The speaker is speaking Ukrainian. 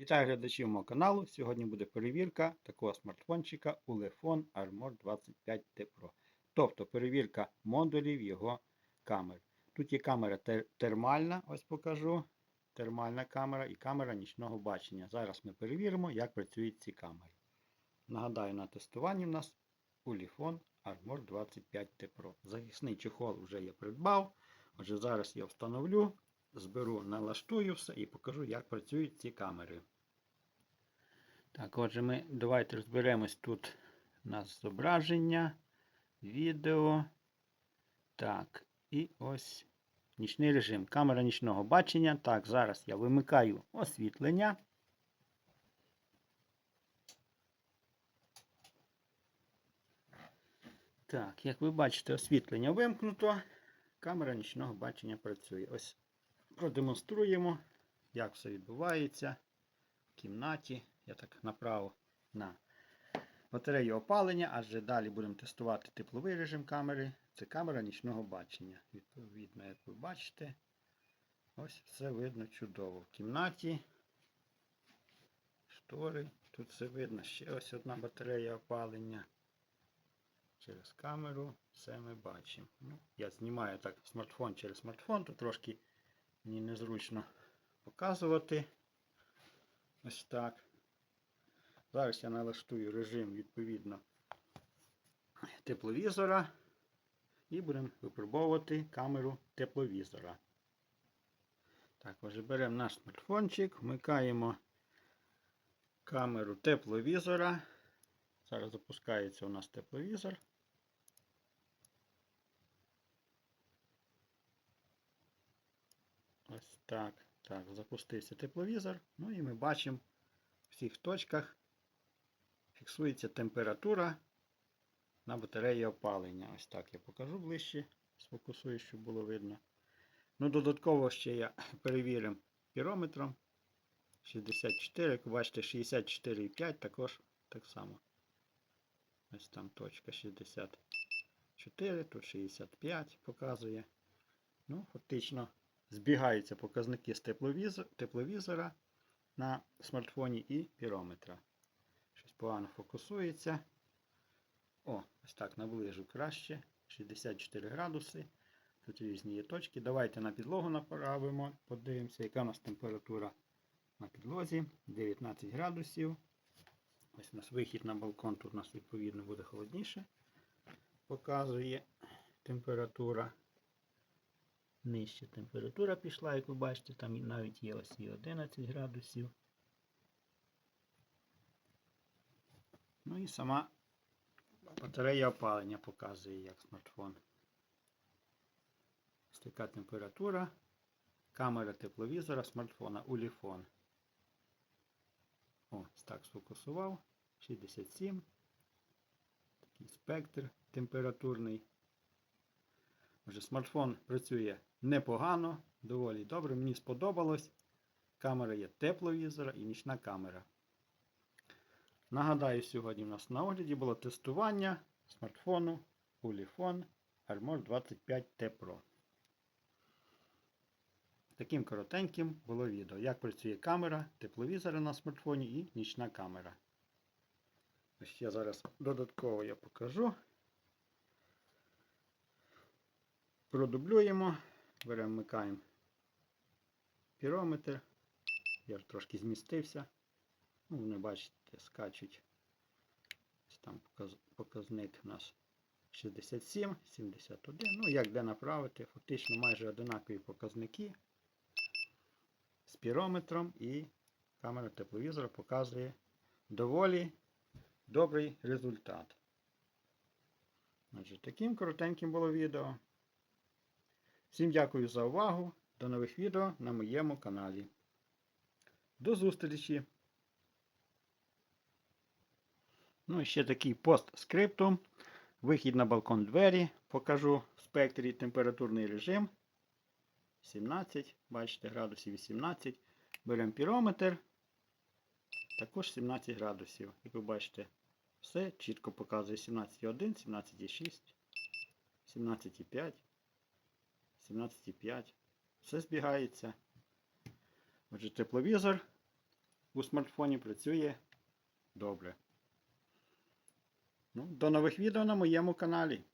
Вітаю глядачів мого каналу. Сьогодні буде перевірка такого смартфончика Ulefone Armor 25 T Pro. Тобто перевірка модулів його камер. Тут є камера тер- термальна, ось покажу. Термальна камера і камера нічного бачення. Зараз ми перевіримо, як працюють ці камери. Нагадаю, на тестуванні в нас Ulefone Armor 25 T Pro. Захисний чехол вже я придбав. Отже, зараз я встановлю зберу, налаштую все і покажу, як працюють ці камери. Так, отже, ми давайте розберемось тут у нас зображення, відео. Так, і ось нічний режим. Камера нічного бачення. Так, зараз я вимикаю освітлення. Так, як ви бачите, освітлення вимкнуто. Камера нічного бачення працює. Ось продемонструємо, як все відбувається в кімнаті. Я так направив на батарею опалення, адже далі будемо тестувати тепловий режим камери. Це камера нічного бачення. Відповідно, як ви бачите, ось все видно чудово. В кімнаті штори. Тут все видно. Ще ось одна батарея опалення. Через камеру все ми бачимо. Ну, я знімаю так смартфон через смартфон, то трошки мені незручно показувати. Ось так. Зараз я налаштую режим відповідно тепловізора і будемо випробовувати камеру тепловізора. Так, отже, беремо наш смартфончик, вмикаємо камеру тепловізора. Зараз запускається у нас тепловізор. Ось так. Так, запустився тепловізор. Ну і ми бачимо в всіх точках фіксується температура на батареї опалення. Ось так я покажу ближче, сфокусую, щоб було видно. Ну, додатково ще я перевірив пірометром. 64, як бачите, 64,5 також так само. Ось там точка 64, тут 65 показує. Ну, фактично збігаються показники з тепловізора, на смартфоні і пірометра. Щось погано фокусується. О, ось так наближу краще. 64 градуси. Тут різні є точки. Давайте на підлогу направимо, подивимося, яка у нас температура на підлозі. 19 градусів. Ось у нас вихід на балкон, тут у нас відповідно буде холодніше. Показує температура. Нижче температура пішла, як ви бачите, там навіть є ось і 11 градусів. Ну і сама батарея опалення показує, як смартфон. Ось така температура. Камера тепловізора смартфона Ulefone. О, так сфокусував. 67. Такий спектр температурний. Отже, смартфон працює непогано, доволі добре. Мені сподобалось. Камера є тепловізора і нічна камера. Нагадаю, сьогодні в нас на огляді було тестування смартфону Ulefone Armor 25 T Pro. Таким коротеньким було відео, як працює камера, тепловізора на смартфоні і нічна камера. Я зараз додатково я покажу. Продублюємо, беремо, вмикаємо пірометр. Я ж трошки змістився. Ну, вони, бачите, скачуть. Ось там показ, показник у нас 67, 71. Ну, як де направити, фактично майже одинакові показники з пірометром і камера тепловізора показує доволі добрий результат. Отже, таким коротеньким було відео. Всім дякую за увагу. До нових відео на моєму каналі. До зустрічі! Ну і ще такий постскриптум. Вихід на балкон двері. Покажу в спектрі температурний режим. 17, бачите, градусів 18. Беремо пірометр. Також 17 градусів. Як ви бачите, все чітко показує 17,1, 17,6, 17,5, 17,5. Все збігається. Отже, тепловізор у смартфоні працює добре. Ну, до нових відео на моєму каналі.